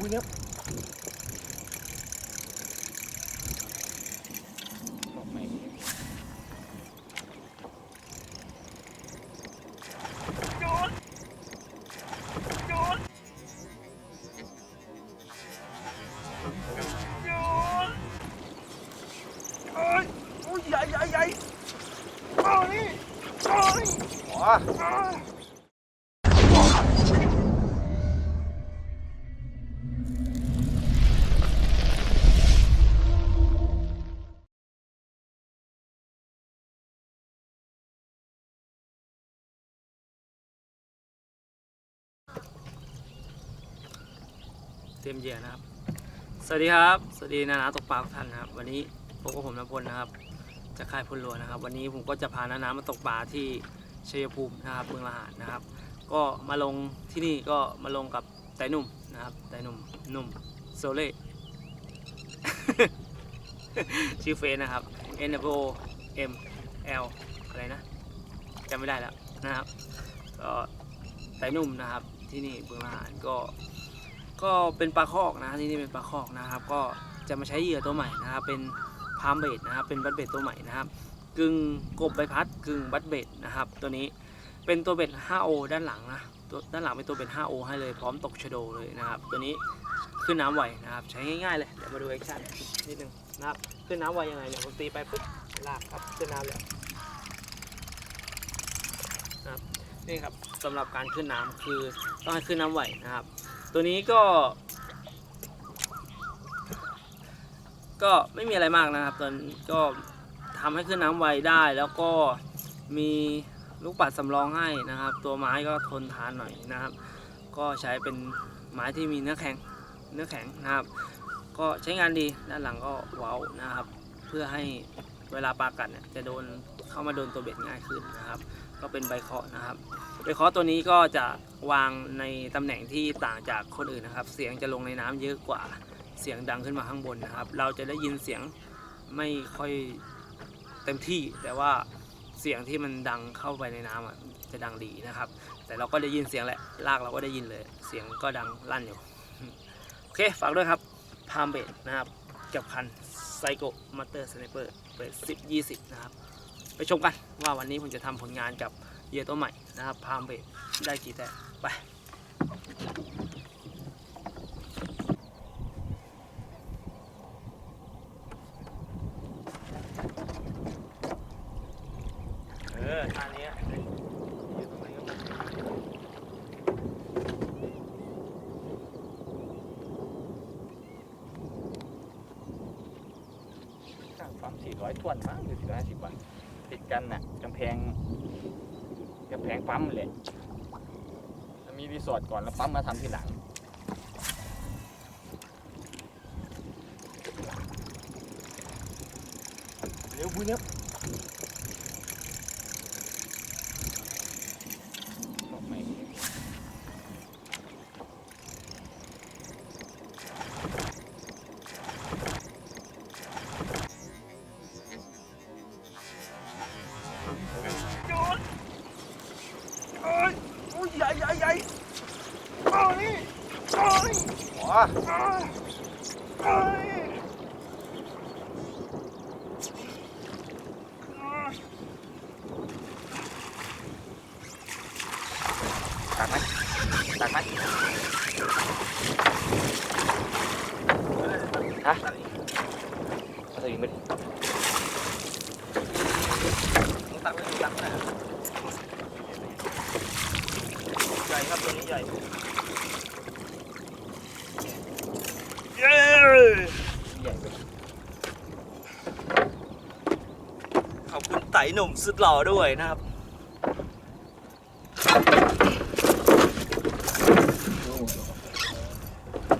บุ้ยเนี้ยเอ้ย โอ้ยใหญ่ใหญ่ใหญ่เยียนะครับ สวัสดีครับ สวัสดีนานาตกปลาทุกท่านนะครับ วันนี้พบกับผมนพลนะครับจะค่ายพลลัวนะครับ วันนี้ผมก็จะพานานามาตกปลาที่ชัยภูมินะครับเมืองละหารนะครับ ก็มาลงที่นี่ก็มาลงกับไตหนุ่มนะครับไตหนุ่มหนุ่มโซเล่ ชื่อเฟซนะครับ N O M L อะไรนะจำไม่ได้แล้วนะครับก็ไตหนุ่มนะครับที่นี่เมืองละหารก็ ก็เป็นปลาคอกนะที่นี่เป็นปลาคอกนะครับ ก็จะมาใช้เหยื่อตัวใหม่นะครับ เป็นพามเบดนะครับ เป็นบัตเบดตัวใหม่นะครับ กึ่งกบใบพัดกึ่งบัตเบดนะครับ ตัวนี้เป็นตัวเบ็ด 5O ด้านหลังนะตัวด้านหลังเป็นตัวเบ็ด 5O ให้เลยพร้อมตกชโดเลยนะครับ ตัวนี้ขึ้นน้ำไวนะครับ ใช้ง่ายๆเลยเดี๋ยวมาดูแอคชั่นนิดนึงนะครับขึ้นน้ำไวยังไงเนี่ยผมตีไปปุ๊บลากครับขึ้นน้ำเลยนะครับนี่ครับสำหรับการขึ้นน้ำคือต้องให้ขึ้นน้ำไวนะครับ ตัวนี้ก็ ก็ไม่มีอะไรมากนะครับตอนก็ทำให้ขึ้นน้ำไวได้แล้วก็มีลูกปัดสำรองให้นะครับ ตัวไม้ก็ทนทานหน่อยนะครับ ก็ใช้เป็นไม้ที่มีเนื้อแข็งเนื้อแข็งนะครับ ก็ใช้งานดีด้านหลังก็เว้านะครับ เพื่อให้ เวลาปลากัดเนี่ยจะโดนเข้ามาโดนตัวเบ็ดง่ายขึ้นนะครับ ก็เป็นใบเคาะนะครับใบเคาะตัวนี้ก็จะวางในตำแหน่งที่ต่างจากคนอื่นนะครับ เสียงจะลงในน้ำเยอะกว่าเสียงดังขึ้นมาข้างบนนะครับ เราจะได้ยินเสียงไม่ค่อยเต็มที่แต่ว่าเสียงที่มันดังเข้าไปในน้ำอะจะดังดีนะครับ แต่เราก็ได้ยินเสียงแหละลากเราก็ได้ยินเลย เสียงก็ดังลั่นอยู่โอเคฝากด้วยครับพามเบดนะครับเกับคัน ไซโกมาเตอร์สไนเปอร์เปิด10 20นะครับ ไปชมกันว่าวันนี้ผมจะทำผลงานกับเหยื่อตัวใหม่นะครับพามเบได้กี่แต้มไป เออท่านี้อยู่ตรงไหนก็ไม่ สามสี่ร้อยทวนมั้งหรือสี่ร้อยห้าสิบบาทติดกันน่ะกำแพงกำแพงปั๊มเลยมีรีสอร์ทก่อนแล้วปั๊มมาทำทีหลังเร็วพูดเนี้ย บอกไม่ เอ้ยโอ้ยใหญ่ใหญ่ใหญ่เอ้ยเอ้ย อ๋อ เอ้ยเอ้ย ตักไหม ตักไหมฮะเอาสวิงไปดิตักไว้ตักนะใหญ่ครับตัวนี้ใหญ่เย้ใหญ่ไปขอบคุณไต่หนุ่มสุดหล่อด้วยนะครับ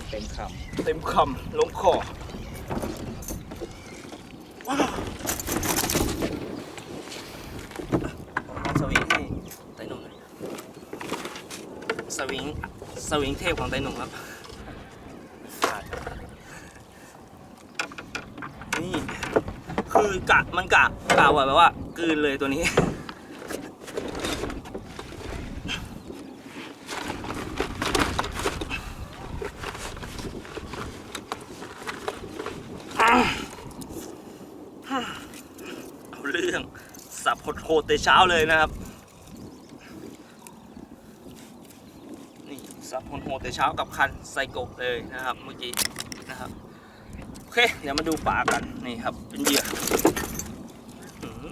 เต็มค เต็มคำลงคอว้าวมลองสวิงให้ไต่หนุ่มหน่อยสวิงสวิงเทพของไต่หนุ่มครับ นี่คือกะมันกะกะว่าแบบว่า กลืนเลยตัวนี้ำ โห ดๆแต่เช้าเลยนะครับนี่สับโหดๆแต่เช้ากับคันไซโกะเลยนะครับเมื่อกี้นะครับโอเคเดี๋ยวมาดูปลากันนี่ครับเป็นเหยื่อ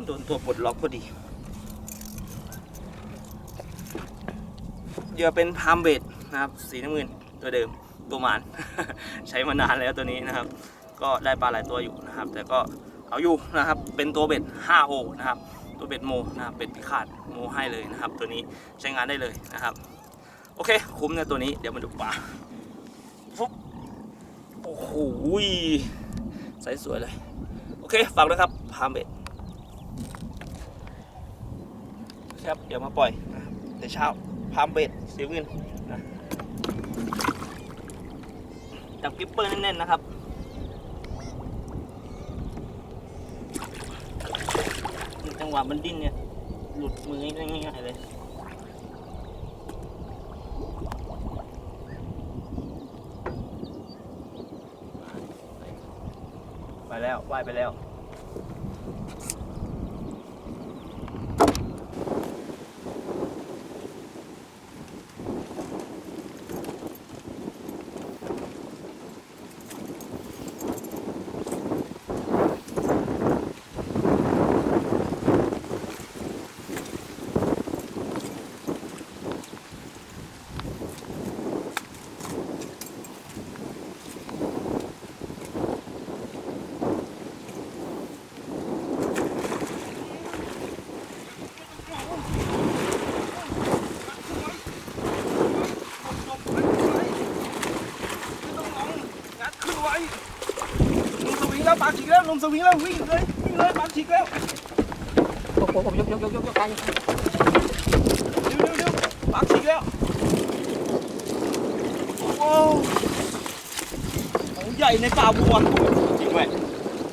โดนตัวปลดล็อกพอดีเหยื่อเป็นพามเบดนะครับสีน้ำเงินตัวเดิมตัวหมานใช้มานานแล้วตัวนี้นะครับ ก็ได้ปลาหลายตัวอยู่นะครับ แต่ก็เอาอยู่นะครับ เป็นตัวเบ็ด 5O นะครับ ตัวเบ็ดโมนะครับเบ็ดพิฆาตโมให้เลยนะครับ ตัวนี้ใช้งานได้เลยนะครับ โอเค คุ้มนะตัวนี้เดี๋ยวมาดูปลาฟุ๊บโอ้โหใสสวยเลย โอเค ฝากด้วยครับพามเบ็ดครับเดี๋ยวมาปล่อยนะแต่เช้าพามเบ็ดเสียวินนะจับกิปเปอร์แน่นๆนะครับ งหวะมันดิ้นเนี่ย หลุดมือง่ายๆเลยไปแล้วว่ายไปแล้ว ลุงสวิงแล้วปากฉีกแล้วลุงสวิงแล้ววิ่งเลยวิ่งเลยปากฉีกแล้วผมผมผมยกยกยกยกยกกันเร็วเร็วเร็วปากฉีกแล้วโอ้ของใหญ่ในป่าบัวจริงไหม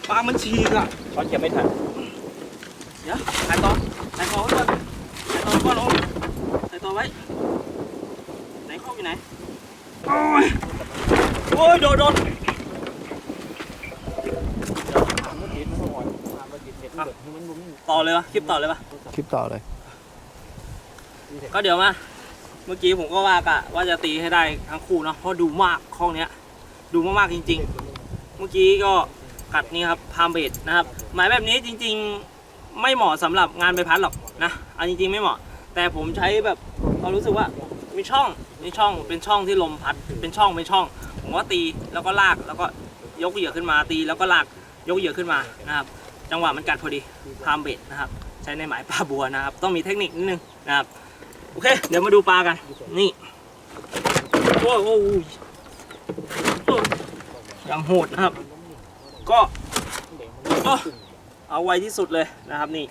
ปลามันฉีกอะช้อนเก็บไม่ทันเดี๋ยวถ่ายต่อถ่ายต่อไว้ก่อนถ่ายต่อไว้ก่อนโอ้ถ่ายต่อไว้ไหนข้ออยู่ไหนโอ้ยโอ้ยโดนโดน ถามเมื่อกี้มันอ่อนถามเมื่อกี้เด็ดเด็ดมันบุ้ม ต่อเลยวะคลิปต่อเลยวะคลิปต่อเลย ก็เดี๋ยวมาเมื่อกี้ผมก็ว่ากะว่าจะตีให้ได้ทั้งคู่เนาะเพราะดูมากข้องเนี้ย ดูมากๆจริง ๆ เมื่อกี้ก็กัดนี่ครับพามเบดนะครับหมายแบบนี้จริง ๆไม่เหมาะสำหรับงานใบพัดหรอกนะอันจริงๆไม่เหมาะ แต่ผมใช้แบบเรารู้สึกว่ามีช่องมีช่องเป็นช่องที่ลมพัดเป็นช่องเป็นช่อง ผมก็ตีแล้วก็ลากแล้วก็ยกเหยื่อขึ้นมาตีแล้วก็ลากยกเหยื่อขึ้นมานะครับ จังหวะมันกัดพอดีพามเบ็ดนะครับ ใช้ในหมายปลาบัวนะครับ ต้องมีเทคนิคนิดนึงนะครับ โอเค เดี๋ยวมาดูปลากัน นี่โอ้โหยยังโหดนะครับ ก็เอาไวที่สุดเลยนะครับนี่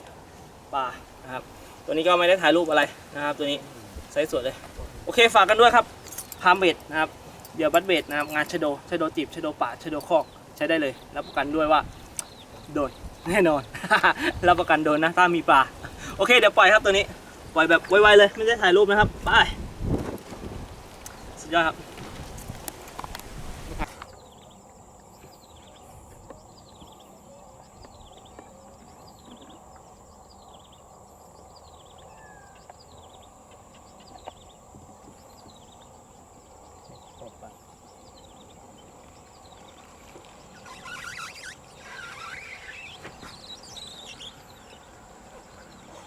ปลานะครับ ตัวนี้ก็ไม่ได้ถ่ายรูปอะไรนะครับ ตัวนี้ไซส์สวยเลย โอเคฝากกันด้วยครับพามเบ็ดนะครับเดี๋ยวบัตเบ็ดนะครับงานชโดชโดจีบชโดป่าชโดคอกใช้ได้เลยรับประกันด้วยว่าโดน แน่นอน รับประกันโดนนะถ้ามีปลา โอเคเดี๋ยวปล่อยครับตัวนี้ ปล่อยแบบไวๆเลย ไม่ได้ถ่ายรูปนะครับ ไป สุดยอดครับ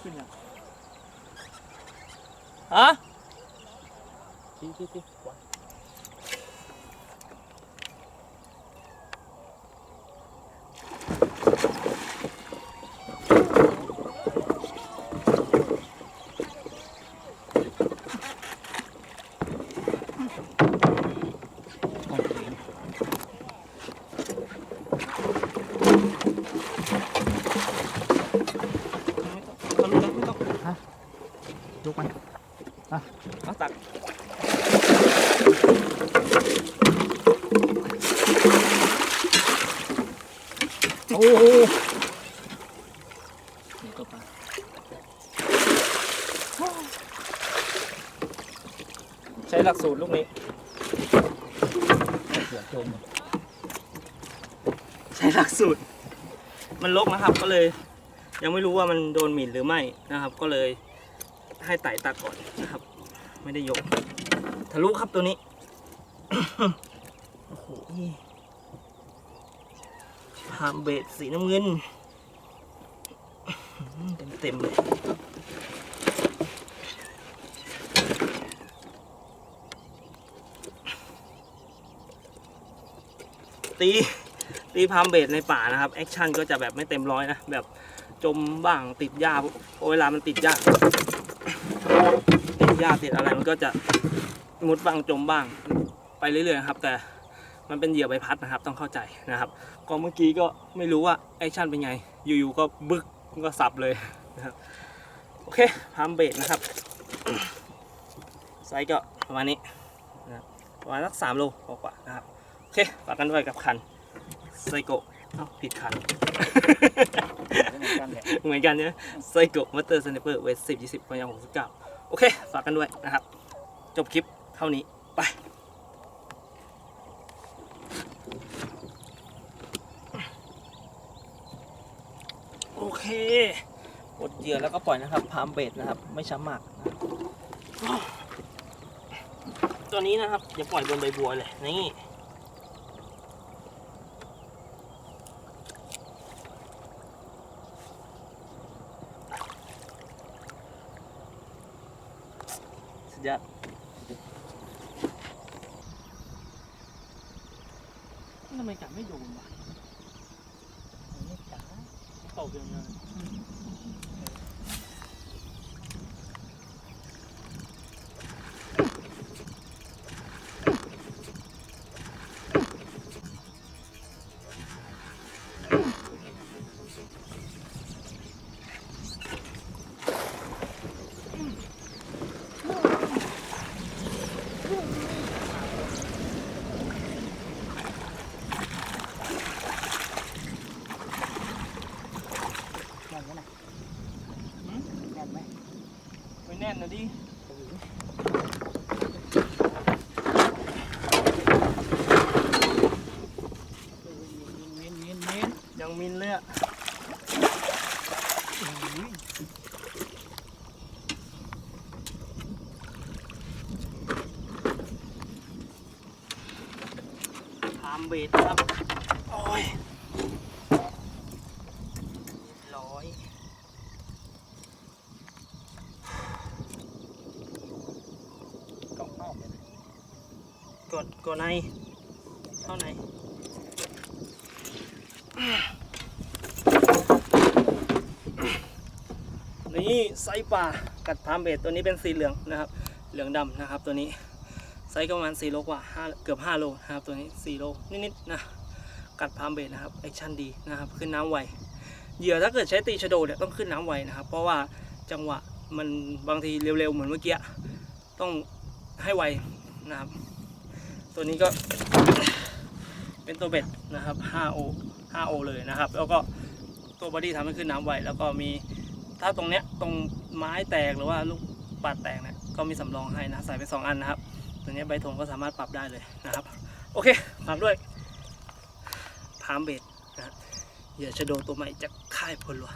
ขึ้นยังฮะ ที่ที่ที่ เขารู้แล้วไม่ต้อง ยกมัน เอาตักโอ้โหนี่ก็ปลาใช้หลักสูตรลูกนี้เสือจมใช้หลักสูตร มันลกนะครับก็เลย ยังไม่รู้ว่ามันโดนหมิ่นหรือไม่นะครับ ก็เลยให้ไต่ตักก่อนนะครับ ไม่ได้ยก ทะลุครับตัวนี้ โอ้โหพามเบสสีน้ำเงิน เต็มเต็มๆเลยตีตีพามเบสในป่านะครับ แอคชั่นก็จะแบบไม่เต็มร้อยนะ แบบจมบ้างติดหญ้าเวลามันติดหญ้า หญ้าติดอะไรมันก็จะมุดบ้างจมบ้างไปเรื่อยๆนะครับ แต่มันเป็นเหยื่อใบพัดนะครับ ต้องเข้าใจนะครับก็เมื่อกี้ก็ไม่รู้ว่าแอคชั่นเป็นไง อยู่ๆก็บึกก็สับเลยนะครับโอเคพามเบสนะครับไซส์ก็ประมาณนี้นะครับประมาณสักสามโลกว่าๆนะครับโอเคฝากกันด้วยกับคันไซโกะเอ้าผิดคันเหมือนกันแหละเหมือนกันเนี่ยไซโกะมัตเตอร์สไนเปอร์เวสสิบยี่สิบพยางหกสิบเก้า โอเค ฝากกันด้วยนะครับ จบคลิปเท่านี้ ไปโอเคกดเหยื่อแล้วก็ปล่อยนะครับ พามเบดนะครับ ไม่ช้ำมากนะตัวนี้นะครับอย่าปล่อยบนใบบัวเลย นี่ สุดยอดทำไมกัดไม่โดนวะไม่กัดตกยังไงแน่นไหมนะแน่นไหมไม่แน่นนะดิยังมินเลยอะทามเบสครับ โอ้ยร้อย กล่องนอกเลย กดกดในเท่าไหนนี่ไซส์ป่ากัดพามเบสตัวนี้เป็นสีเหลืองนะครับ เหลืองดำนะครับตัวนี้ไซส์ประมาณ4โลกว่า5เกือบ 5 โลนะครับตัวนี้4โลนิดๆนะกัดพามเบสนะครับแอคชั่นดีนะครับขึ้นน้ำไวเหยื่อถ้าเกิดใช้ตีชโดเนี่ยต้องขึ้นน้ำไวนะครับ เพราะว่าจังหวะมันบางทีเร็วๆเหมือนเมื่อกี้ต้องให้ไวนะครับ ตัวนี้ก็เป็นตัวเบ็ดนะครับ 5O 5O เลยนะครับ แล้วก็ตัวบอดี้ทำให้ขึ้นน้ำไวแล้วก็มีถ้าตรงเนี้ยตรงไม้แตกหรือว่าลูกปัดแตกเนี่ยก็มีสำรองให้นะใส่ไป 2 อันนะครับ ตัวนี้ใบธงก็สามารถปรับได้เลยนะครับ โอเคฝากด้วยพามเบ็ดนะฮะอย่าชะโดตัวใหม่จากค่ายพลวะ